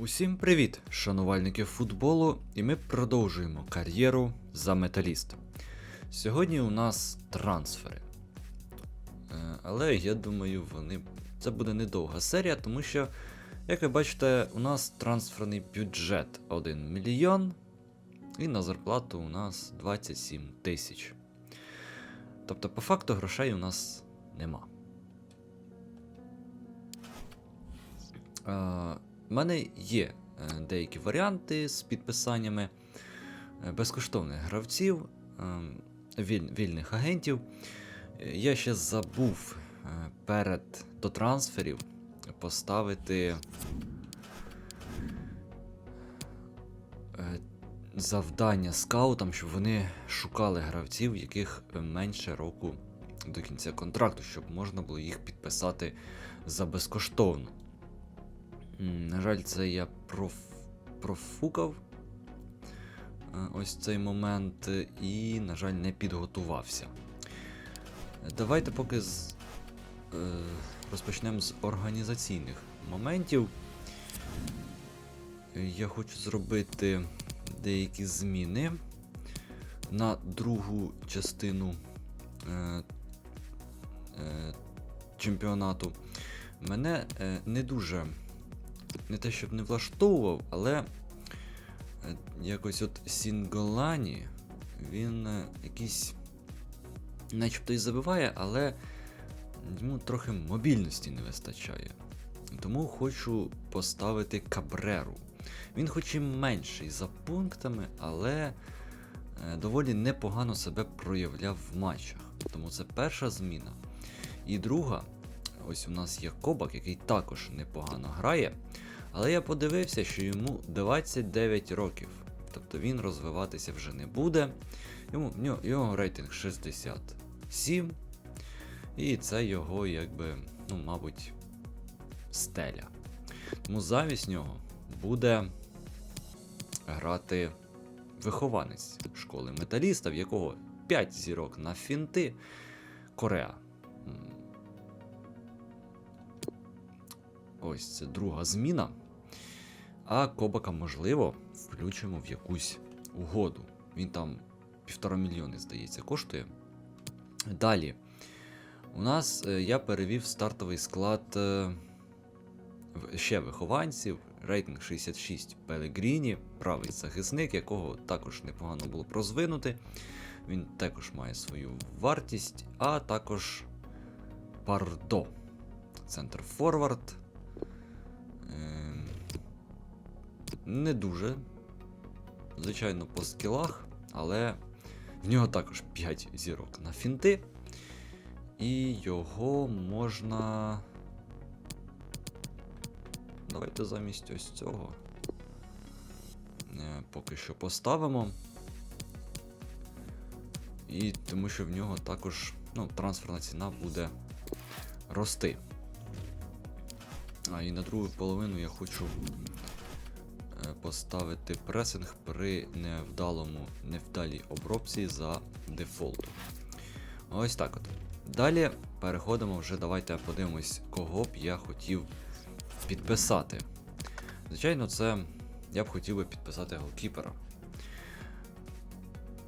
Усім привіт, шанувальники футболу, і ми продовжуємо кар'єру за металіст. Сьогодні у нас трансфери. Е, Але я думаю, вони. Це буде недовга серія, тому що, як ви бачите, у нас трансферний бюджет 1 мільйон, і на зарплату у нас 27 тисяч. Тобто, по факту, грошей у нас нема. У мене є е, деякі варіанти з підписаннями е, безкоштовних гравців, е, віль- вільних агентів. Я ще забув перед до трансферів поставити завдання скаутам, щоб вони шукали гравців, яких менше року до кінця контракту, щоб можна було їх підписати за безкоштовно. На жаль, це я проф... профукав е, ось цей момент е, і, на жаль, не підготувався. Давайте поки з... е, розпочнемо з організаційних моментів. Я хочу зробити деякі зміни на другу частину чемпіонату. Мене не дуже не те, щоб не влаштовував, але е, якось от Сінголані, він е, якийсь начебто і забиває, але йому трохи мобільності не вистачає. Тому хочу поставити Кабреру. Він хоч і менший за пунктами, але е, доволі непогано себе проявляв в матчах. Тому це перша зміна. І друга, ось у нас є Кобак, який також непогано грає. Але я подивився, що йому 29 років. Тобто він розвиватися вже не буде. Йому, його рейтинг 67. І це його, якби, ну, мабуть, стеля. Тому замість нього буде грати вихованець школи металіста, в якого 5 зірок на фінти Кореа. Ось це друга зміна. А Кобака, можливо, включимо в якусь угоду. Він там півтора мільйони, здається, коштує. Далі. У нас е, я перевів стартовий склад е, ще вихованців. Рейтинг 66 Пелегріні, правий захисник, якого також непогано було прозвинути. Він також має свою вартість, а також Пардо. Центр форвард. Ем, Не дуже. Звичайно, по скілах, але в нього також 5 зірок на фінти. І його можна. Давайте замість ось цього. е, Поки що поставимо. І тому що в нього також ну, трансферна ціна буде рости. А і на другу половину я хочу е, поставити пресинг при невдалому, невдалій обробці за дефолту. Ось так от. Далі переходимо вже. Давайте подивимось, кого б я хотів підписати. Звичайно, це я б хотів би підписати голкіпера.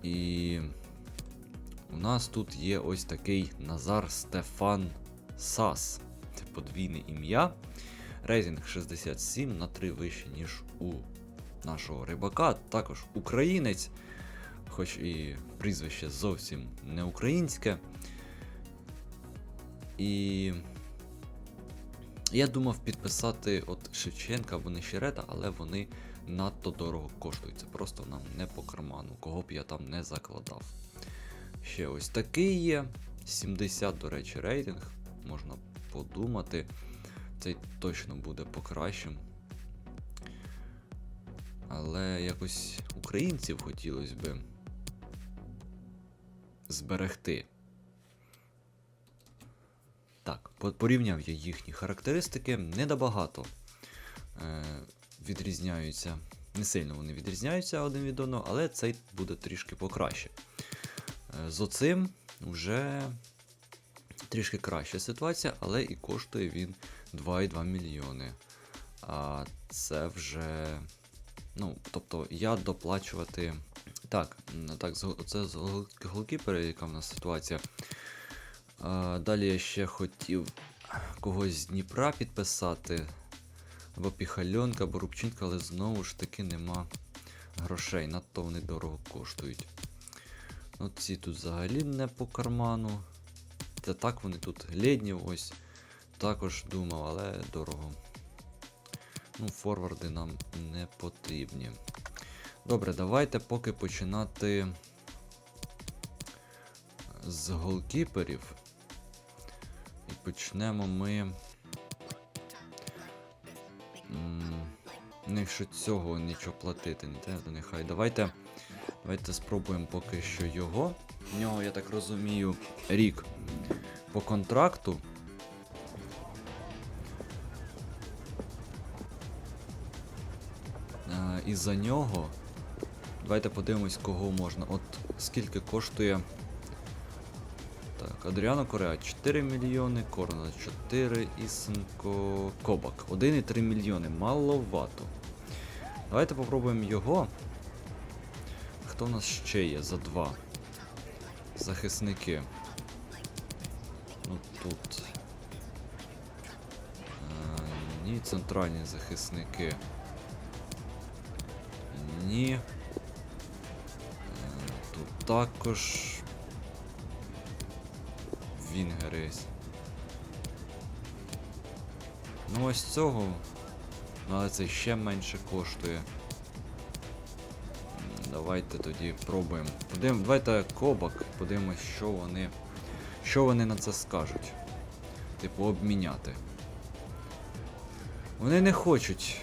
І у нас тут є ось такий Назар Стефан Сас. Подвійне ім'я. Рейтинг 67 на 3 вище, ніж у нашого рибака. Також українець, хоч і прізвище зовсім не українське. І я думав підписати от Шевченка або Нещерета, але вони надто дорого коштують. Це просто нам не по карману, кого б я там не закладав. Ще ось такий є. 70, до речі, рейтинг. Можна подумати. Цей точно буде покращим. Але якось українців хотілося би зберегти. Так, порівняв я їхні характеристики. Не набагато е, відрізняються. Не сильно вони відрізняються один від одного, але цей буде трішки покраще. Е, з оцим вже трішки краща ситуація, але і коштує він 2,2 мільйони. А це вже. Ну, тобто я доплачувати. Так, так, це з голкіпера, яка в нас ситуація. А, далі я ще хотів когось з Дніпра підписати. Або Піхальонка, або Рубчинка, але знову ж таки нема грошей. Надто вони дорого коштують. От ці тут взагалі не по карману. Та так вони тут ледні ось. Також думав, але дорого. Ну, форварди нам не потрібні. Добре, давайте поки починати з голкіперів. І почнемо ми. М, Ну, якщо цього нічого платити, не треба, нехай. Давайте. Давайте спробуємо поки що його. В нього, я так розумію, рік по контракту. Е, І за нього. Давайте подивимось, кого можна. От скільки коштує. Так, Адріано Кореа 4 мільйони, Корона 4, Ісенко Кобак 1,3 мільйони. Маловато. Давайте попробуємо його. Хто в нас ще є за два? Захисники. Ну тут. Е, ні, центральні захисники. Ні. Е, Тут також. Вінгерис. Ну ось цього. Ну, але це ще менше коштує. Давайте тоді пробуємо. Подивимо, давайте кобак, подивимось, що вони. Що вони на це скажуть. Типу, обміняти. Вони не хочуть.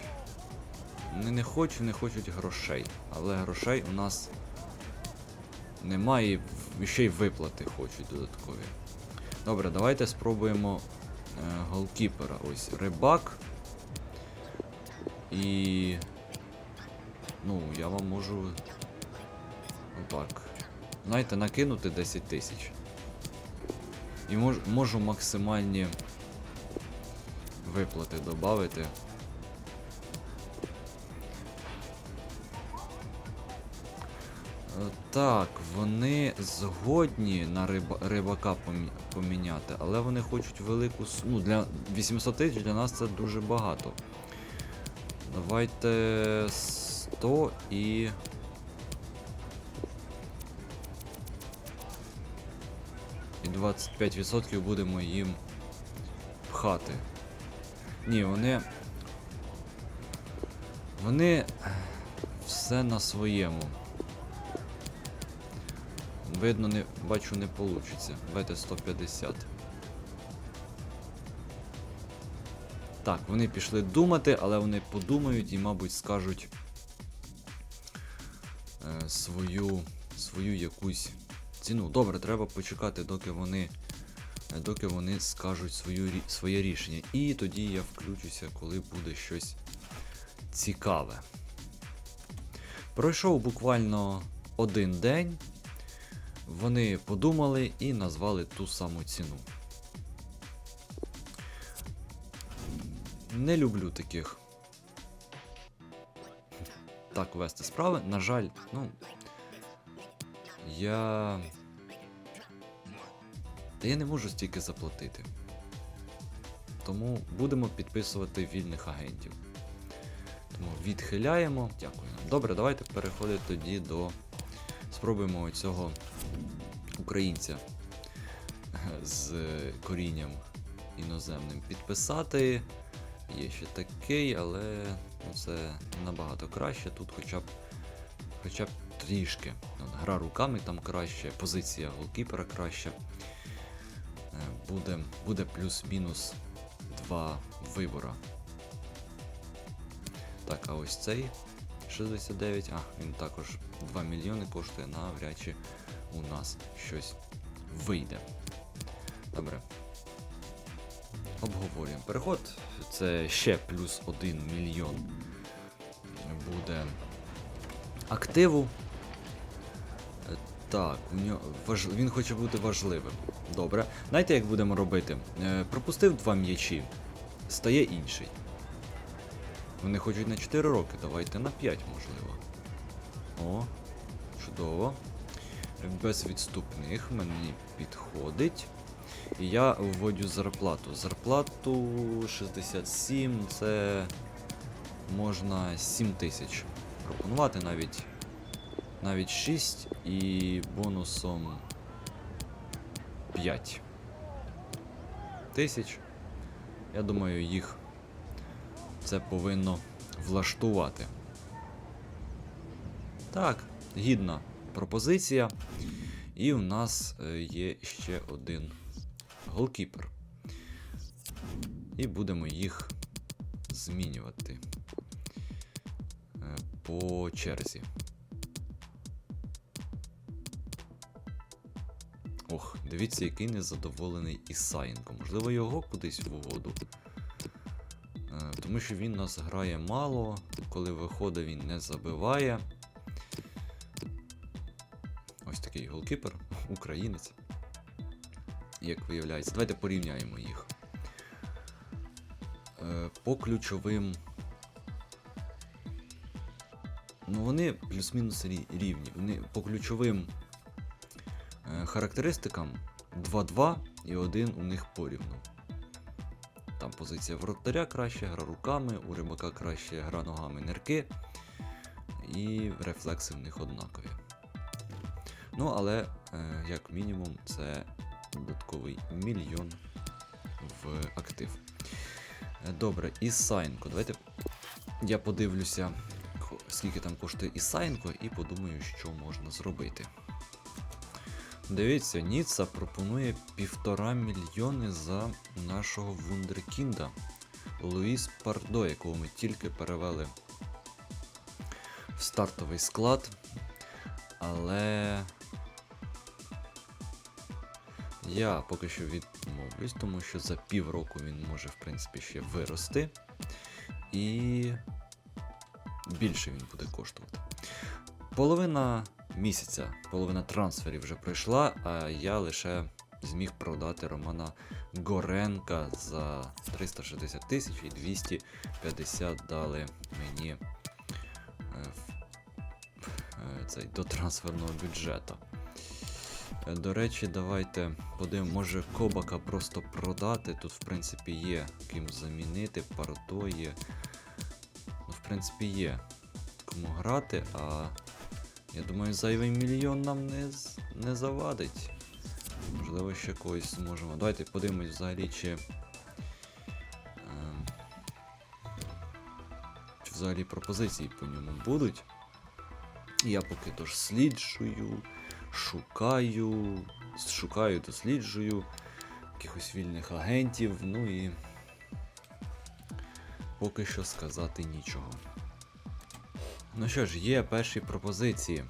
Вони не хочуть, не хочуть грошей. Але грошей у нас немає, і ще й виплати хочуть додаткові. Добре, давайте спробуємо е, голкіпера. Ось рибак. І. Ну, я вам можу. Отак. Знаєте, накинути 10 тисяч. І мож, можу максимальні виплати додати. Е, Так, вони згодні на риба, рибака помі- поміняти, але вони хочуть велику суму. Ну, для 800 тисяч для нас це дуже багато. Давайте 100 і. 25% будемо їм пхати. Ні, вони. Вони все на своєму. Видно, не бачу, не получиться. Давайте 150. Так, вони пішли думати, але вони подумають і, мабуть, скажуть е, свою, свою якусь ціну. Добре, треба почекати, доки вони, е, доки вони скажуть свою, своє рішення. І тоді я включуся, коли буде щось цікаве. Пройшов буквально один день. Вони подумали і назвали ту саму ціну. Не люблю таких. Так вести справи. На жаль, ну. Я. Та я не можу стільки заплатити. Тому будемо підписувати вільних агентів. Тому відхиляємо. Дякую. нам. Добре, давайте переходити тоді до. Спробуємо цього українця з корінням іноземним підписати. Є ще такий, але ну, це набагато краще. Тут хоча б хоча б трішки. От, гра руками там краще, позиція голкіпера краща. Е, Буде, буде плюс-мінус два вибора. Так, а ось цей 69, а, він також 2 мільйони коштує, навряд чи у нас щось вийде. Добре. Обговорюємо. Переход це ще плюс 1 мільйон буде активу. Так, у нього важ... він хоче бути важливим. Добре. Знаєте, як будемо робити? Е, пропустив два м'ячі, стає інший. Вони хочуть на 4 роки, давайте на 5, можливо. О, чудово. Без відступних мені підходить. І я вводю зарплату. Зарплату 67, це можна 7 тисяч пропонувати навіть. Навіть 6 і бонусом 5 тисяч. Я думаю, їх це повинно влаштувати. Так, гідна пропозиція. І у нас е, є ще один голкіпер. І будемо їх змінювати е, по черзі. Ох, дивіться, який незадоволений Ісаєнко. Можливо, його кудись в угоду. Е, Тому що він нас грає мало, коли виходить, він не забиває. Ось такий голкіпер, українець. Як виявляється, давайте порівняємо їх. Е, По ключовим. Ну, вони плюс-мінус рівні. Вони по ключовим характеристикам 2-2 і один у них порівну. Там позиція воротаря краще, гра руками, у рибака краще гра ногами нирки. І рефлекси в них однакові. Ну, але, е, як мінімум, це додатковий мільйон в актив. Е, Добре, Ісайнко. Давайте я подивлюся, скільки там коштує Ісайнко, і подумаю, що можна зробити. Дивіться, Ніца пропонує півтора мільйони за нашого вундеркінда Луїс Пардо, якого ми тільки перевели в стартовий склад. Але я поки що відмовлюсь, тому що за півроку він може, в принципі, ще вирости. І більше він буде коштувати. Половина місяця, половина трансферів вже пройшла, а я лише зміг продати Романа Горенка за 360 тисяч і 250 дали мені е, е, цей, до трансферного бюджету. До речі, давайте подивимо, може Кобака просто продати. Тут, в принципі, є ким замінити, Пардо є. Ну, в принципі, є кому грати, а я думаю, зайвий мільйон нам не, не завадить. Можливо, ще когось зможемо. Давайте подивимось взагалі, чи. ем, Чи взагалі пропозиції по ньому будуть. Я поки досліджую, шукаю, шукаю, досліджую якихось вільних агентів, ну і поки що сказати нічого. Ну що ж, є перші пропозиції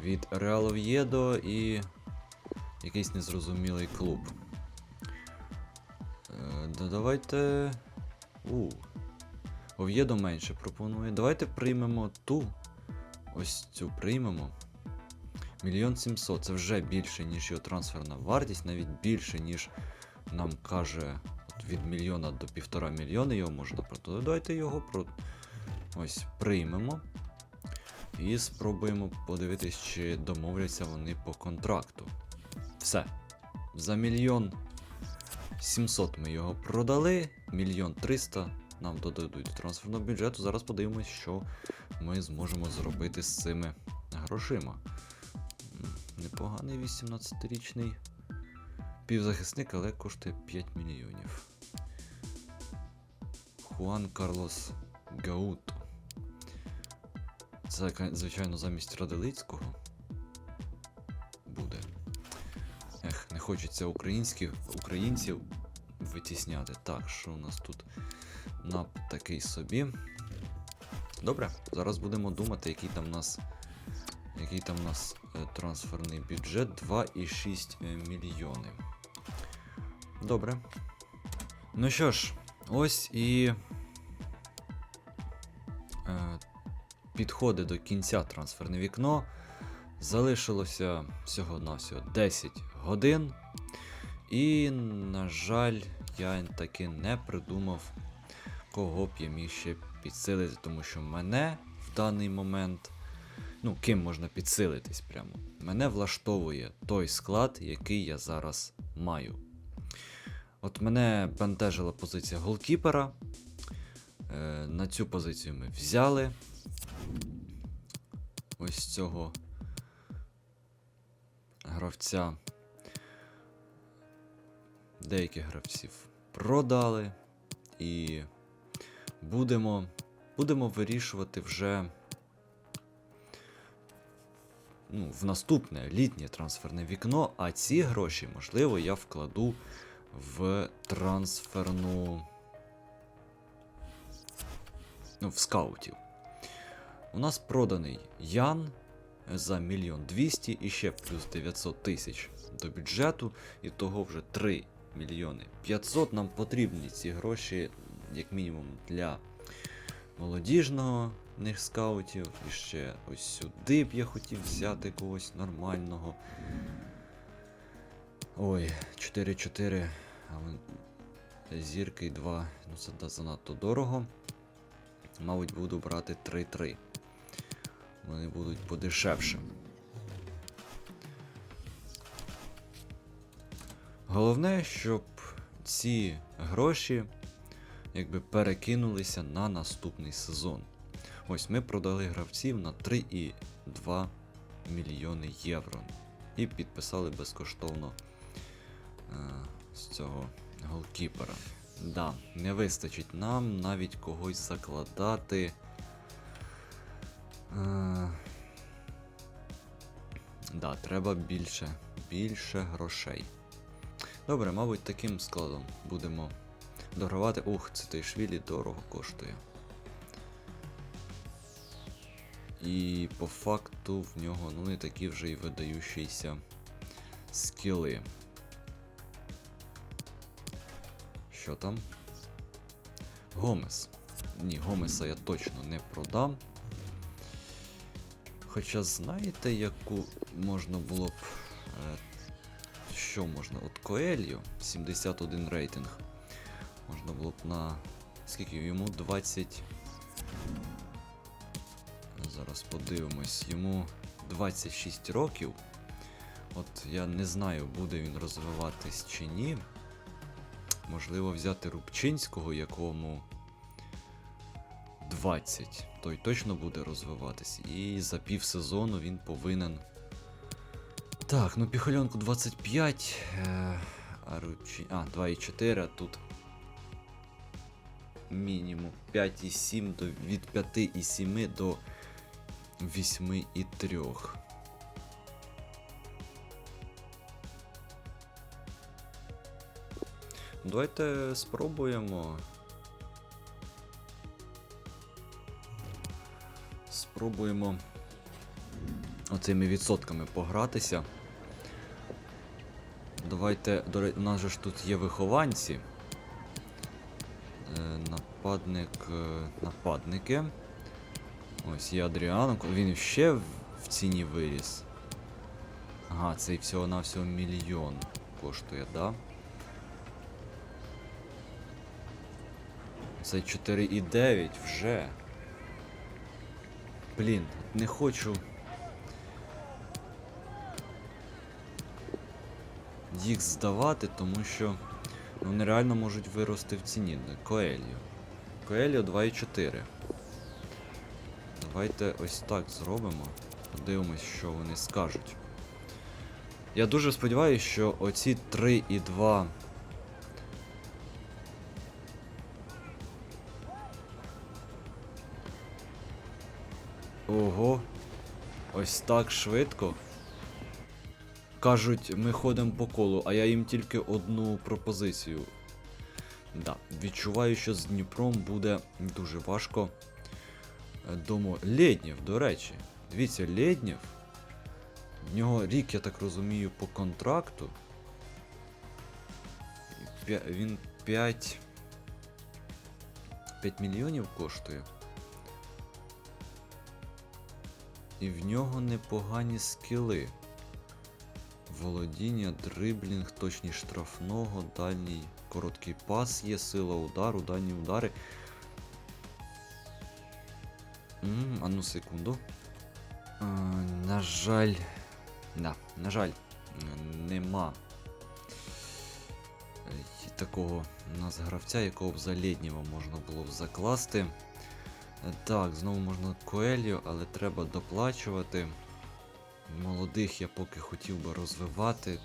від Реал Ов'єдо і якийсь незрозумілий клуб. Е, давайте. У. Ов'єдо менше пропонує. Давайте приймемо ту. Ось цю приймемо. Мільйон сімсот. Це вже більше, ніж його трансферна вартість, навіть більше, ніж нам каже від мільйона до півтора мільйона його можна продати. Давайте його про... ось приймемо. І спробуємо подивитись, чи домовляться вони по контракту. Все. За мільйон 700 ми його продали. Мільйон 300 нам додадуть до трансферного бюджету. Зараз подивимось, що ми зможемо зробити з цими грошима. Непоганий 18-річний півзахисник, але коштує 5 мільйонів. Хуан Карлос Гауто. Звичайно, замість Раделицького буде. Ех, не хочеться українських українців витісняти. Так, що у нас тут нап такий собі. Добре, зараз будемо думати, який там у нас. Який там у нас е, трансферний бюджет 2,6 е, мільйони. Добре. Ну що ж, ось і. Підходить до кінця трансферне вікно. Залишилося всього-навсього 10 годин. І, на жаль, я таки не придумав, кого б я міг ще підсилити, тому що мене в даний момент. Ну, ким можна підсилитись прямо. Мене влаштовує той склад, який я зараз маю. От мене бентежила позиція голкіпера. Е, на цю позицію ми взяли ось цього гравця. Деяких гравців продали. І будемо, будемо вирішувати вже ну, в наступне літнє трансферне вікно, а ці гроші, можливо, я вкладу в трансферну. Ну, в скаутів. У нас проданий Ян за мільйон 200 і ще плюс 900 тисяч до бюджету, і того вже 3 мільйони 500. Нам потрібні ці гроші, як мінімум, для молодіжного них скаутів. І ще ось сюди б я хотів взяти когось нормального. Ой, 4-4, але зірки 2. Ну це занадто дорого. Мабуть, буду брати 3-3. Вони будуть подешевше. Головне, щоб ці гроші якби перекинулися на наступний сезон. Ось ми продали гравців на 3,2 мільйони євро. І підписали безкоштовно е, з цього голкіпера. Да, не вистачить нам навіть когось закладати. Е, да, треба більше, більше грошей. Добре, мабуть, таким складом будемо дорогувати. Ух, це той швілі дорого коштує. І по факту в нього ну не такі вже й видаючіся скіли. Що там? Гомес. Ні, Гомеса я точно не продам. Хоча знаєте, яку можна було б. Е, що можна? От Коельо 71 рейтинг. Можна було б на. Скільки йому 20. Зараз подивимось, йому 26 років. От я не знаю, буде він розвиватись чи ні. Можливо, взяти Рубчинського, якому 20. Той точно буде розвиватись. І за пів сезону він повинен. Так, ну піхальонку 25. Е, а Рубчин... А, 2,4, а тут. Мінімум 5,7 до від 5,7 до 8,3. Давайте спробуємо. Спробуємо оцими відсотками погратися. Давайте, до речі, у нас же ж тут є вихованці. Е, нападник. е, Нападники. Ось є Адріанок, він ще в, в ціні виріс. Ага, цей всього-навсього мільйон коштує, да? Це 4,9 вже. Блін, не хочу. Їх здавати, тому що ну, вони реально можуть вирости в ціні. Коельо. Коельо 2,4. Давайте ось так зробимо. Подивимось, що вони скажуть. Я дуже сподіваюся, що оці 3,2. Ого. Ось так швидко. Кажуть, ми ходимо по колу, а я їм тільки одну пропозицію. Да, відчуваю, що з Дніпром буде дуже важко. Е, Домо Лєднєв, до речі. Дивіться, Лєднєв. В нього рік, я так розумію, по контракту. Він 5. 5 мільйонів коштує. І в нього непогані скіли. Володіння, дриблінг, точність штрафного, дальній короткий пас є, сила удару, дальні удари. М, А ну секунду. А, на жаль. Да, на жаль, нема такого у нас гравця, якого б за Лєднєва можна було б закласти. Так, знову можна Коеліо, але треба доплачувати. Молодих я поки хотів би розвивати.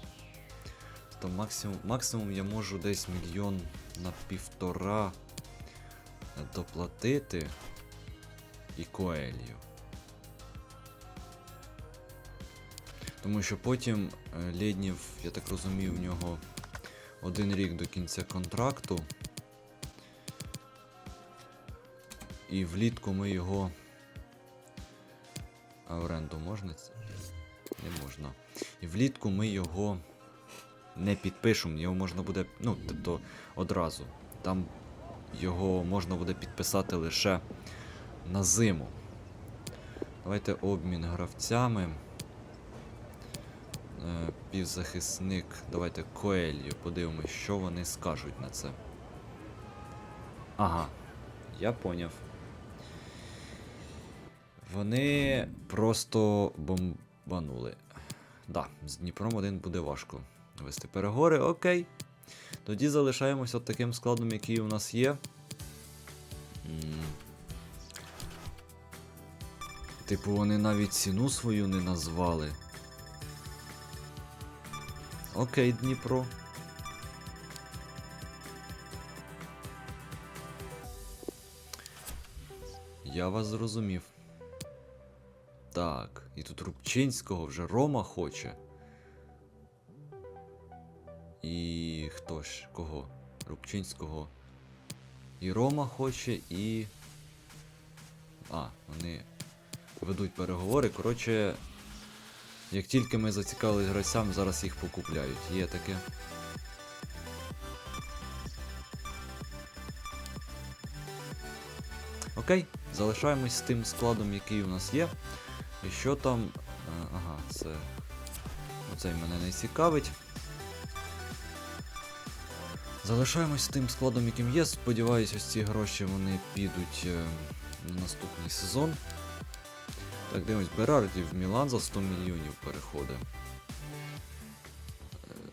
То максимум, максимум я можу десь мільйон на півтора доплатити і Коелію. Тому що потім е, Лєднів, я так розумію, в нього один рік до кінця контракту. І влітку ми його. А оренду можна? Не можна. І влітку ми його не підпишемо, його можна буде. Ну, тобто одразу. Там його можна буде підписати лише на зиму. Давайте обмін гравцями. Е, Півзахисник. Давайте Коелью. Подивимось, що вони скажуть на це. Ага, я поняв. Вони просто бомбанули. Да, з Дніпром один буде важко вести перегори, окей. Тоді залишаємося от таким складом, який у нас є. Типу, вони навіть ціну свою не назвали. Окей, Дніпро. Я вас зрозумів. Так, і тут Рубчинського вже Рома хоче. І хто ж? Кого? Рубчинського. І Рома хоче, і. А, вони ведуть переговори. Коротше, як тільки ми зацікавились гравцям, зараз їх покупляють. Є таке. Окей, залишаємось з тим складом, який у нас є. І що там. Е, Ага, це. Оцей мене не цікавить. Залишаємось тим складом, яким є. Сподіваюсь, ось ці гроші вони підуть е, на наступний сезон. Так, дивимось, Берарді в Мілан за 100 мільйонів переходить.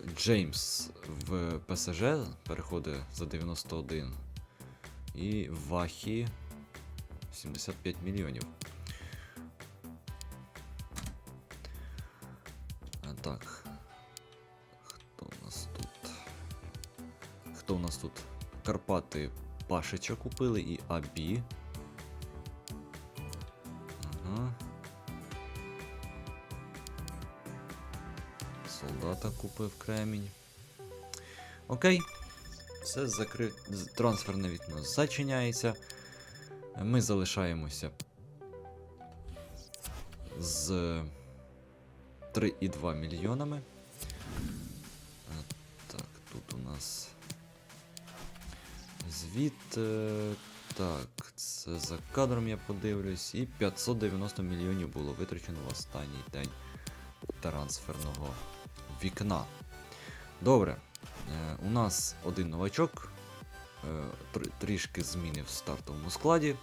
Е, Джеймс в ПСЖ переходить за 91. І Вахі 75 мільйонів. Так. Хто у нас тут? Хто у нас тут? Карпати Пашича купили і Абі. Ага. Солдата купив кремінь. Окей. Все закри... з- Трансферне вікно зачиняється. Ми залишаємося з 3,2 мільйонами. Так, тут у нас звіт. е, Так, це за кадром я подивлюсь. І 590 мільйонів було витрачено в останній день трансферного вікна. Добре. Е, У нас один новачок. е, Трішки зміни в стартовому складі.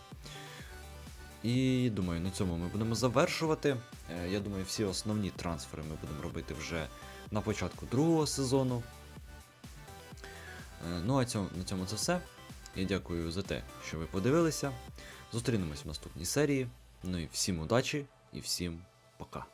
І думаю, на цьому ми будемо завершувати. Е, Я думаю, всі основні трансфери ми будемо робити вже на початку другого сезону. Е, Ну а цьому, на цьому це все. Я дякую за те, що ви подивилися. Зустрінемось в наступній серії. Ну і всім удачі і всім пока.